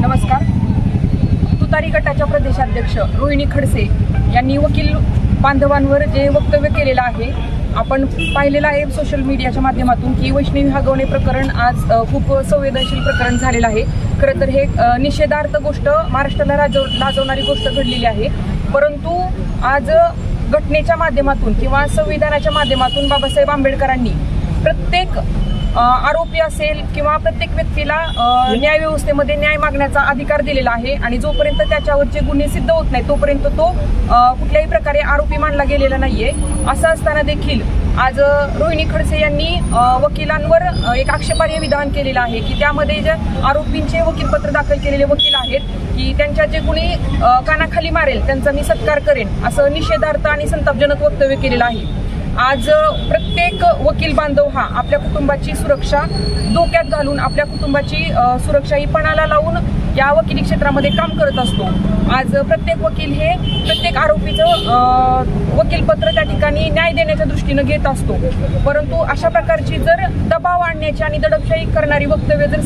नमस्कार. तुतारी गटाच्या प्रदेशाध्यक्ष रोहिणी खडसे यांनी वकील बांधवांवर जे वक्तव्य केलेलं आहे आपण पाहिलेलं आहे सोशल मीडियाच्या माध्यमातून की वैष्णवी हगवणे प्रकरण आज खूप संवेदनशील प्रकरण झालेलं आहे. खरं तर हे निषेधार्थ गोष्ट महाराष्ट्राला राजव लाजवणारी गोष्ट घडलेली आहे. परंतु आज घटनेच्या माध्यमातून किंवा संविधानाच्या माध्यमातून बाबासाहेब आंबेडकरांनी प्रत्येक आरोपी असेल किंवा प्रत्येक व्यक्तीला न्याय व्यवस्थेमध्ये न्याय मागण्याचा अधिकार दिलेला आहे आणि जोपर्यंत त्याच्यावरचे गुन्हे सिद्ध होत नाही तोपर्यंत तो कुठल्याही प्रकारे आरोपी मानला गेलेला नाहीये. असं असताना देखील आज रोहिणी खडसे यांनी वकिलांवर एक आक्षेपार्ह विधान केलेलं आहे की त्यामध्ये जे आरोपींचे वकीलपत्र दाखल केलेले वकील आहेत की त्यांच्या जे कुणी कानाखाली मारेल त्यांचा मी सत्कार करेन असं निषेधार्थ आणि संतापजनक वक्तव्य केलेलं आहे. आज प्रत्येक वकील बांधव हा आपल्या कुटुंबाची सुरक्षा धोक्यात घालून आपल्या कुटुंबाची सुरक्षा ही पणाला लावून या वकिली क्षेत्रामध्ये काम करत असतो. आज प्रत्येक वकील हे प्रत्येक आरोपीचं वकीलपत्र त्या ठिकाणी न्याय देण्याच्या दृष्टीनं घेत असतो. परंतु अशा प्रकारची जर दबाव आणण्याची आणि दडपशाही करणारी वक्तव्य जर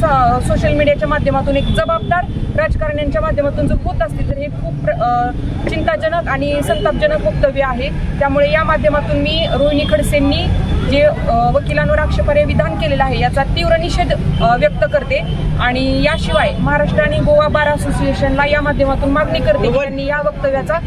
सोशल मीडियाच्या माध्यमातून एक जबाबदार राजकारण्यांच्या माध्यमातून जर होत असतील तर हे खूप चिंताजनक आणि संतापजनक वक्तव्य आहे. त्यामुळे या माध्यमातून मी रोहिणी खडसेंनी जे वकिलांवर आक्षेपार्ह विधान केलेलं आहे याचा तीव्र निषेध व्यक्त करते. आणि याशिवाय महाराष्ट्र आणि गोवा बार असोसिएशनला या माध्यमातून मागणी करते त्यांनी या वक्तव्याचा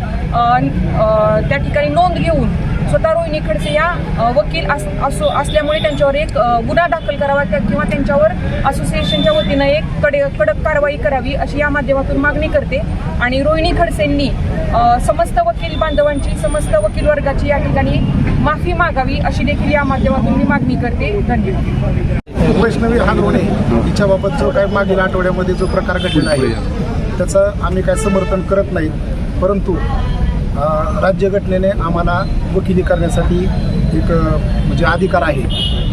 त्या ठिकाणी नोंद घेऊन स्वतः रोहिणी खडसे या वकील अस असो असल्यामुळे त्यांच्यावर एक गुन्हा दाखल करावा किंवा त्यांच्यावर असोसिएशनच्या वतीनं एक कडे कडक कारवाई करावी अशी या माध्यमातून मागणी करते. आणि रोहिणी खडसेंनी समस्त वकील बांधवांची समस्त वकील वर्गाची या ठिकाणी माफी मागावी अशी देखील या माध्यमातून मी मागणी करते. धन्यवाद. वैष्णवी हागवणे हिच्याबाबत जो काय मागील आठवड्यामध्ये जो प्रकार घडलेला आहे त्याचं आम्ही काय समर्थन करत नाही परंतु राज्यघटनेने आम्हाला वकिली करण्यासाठी एक म्हणजे अधिकार आहे.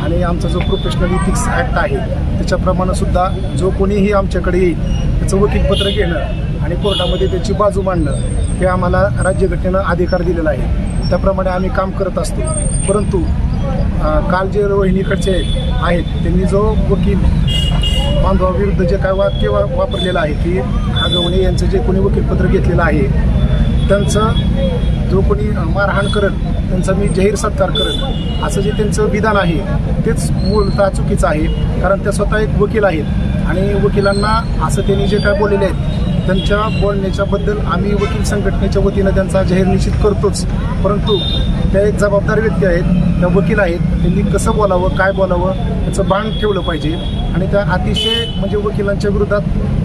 आणि आमचा जो प्रोफेशनल इथिक्स ॲक्ट आहे त्याच्याप्रमाणे सुद्धा जो कोणीही आमच्याकडे येईल त्याचं वकीलपत्र घेणं आणि कोर्टामध्ये त्याची बाजू मांडणं हे आम्हाला राज्यघटनेनं अधिकार दिलेला आहे. त्याप्रमाणे आम्ही काम करत असतो. परंतु काल जे रोहिणीकडचे आहेत त्यांनी जो वकील बांधवाविरुद्ध जे काय वाक्य वा वापरलेलं आहे की आगवणे यांचं जे कोणी वकीलपत्र घेतलेलं आहे त्यांचं जो कोणी मारहाण करत त्यांचा मी जाहीर सत्कार करत असं जे त्यांचं विधान आहे तेच मूलतः चुकीचं आहे? कारण त्या स्वतः एक वकील आहेत. आणि वकिलांना असं त्यांनी जे काय बोललेले आहेत त्यांच्या बोलण्याच्याबद्दल आम्ही वकील संघटनेच्या वतीनं त्यांचा जाहीर निश्चित करतोच. परंतु त्या एक जबाबदार व्यक्ती आहेत त्या वकील आहेत त्यांनी कसं बोलावं काय बोलावं त्याचं भान ठेवलं पाहिजे. आणि त्या अतिशय म्हणजे वकिलांच्या विरोधात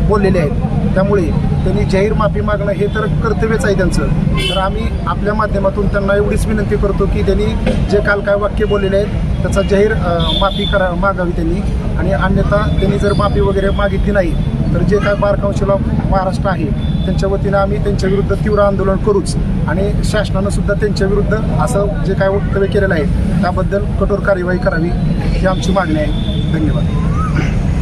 बोललेले आहेत. त्यामुळे त्यांनी जाहीर माफी मागणं हे तर कर्तव्यच आहे त्यांचं. तर आम्ही आपल्या माध्यमातून त्यांना एवढीच विनंती करतो की त्यांनी जे काल काय वाक्य बोललेले आहेत त्याचा जाहीर माफी करा मागावी त्यांनी. आणि अन्यथा त्यांनी जर माफी वगैरे मागितली नाही तर जे काय बार काउन्सिल ऑफ महाराष्ट्र आहे त्यांच्या वतीनं आम्ही त्यांच्या विरुद्ध तीव्र आंदोलन करूच. आणि शासनानं सुद्धा त्यांच्या विरुद्ध असं जे काय वक्तव्य केलेलं आहे त्याबद्दल कठोर कार्यवाही करावी ही आमची मागणी आहे. धन्यवाद.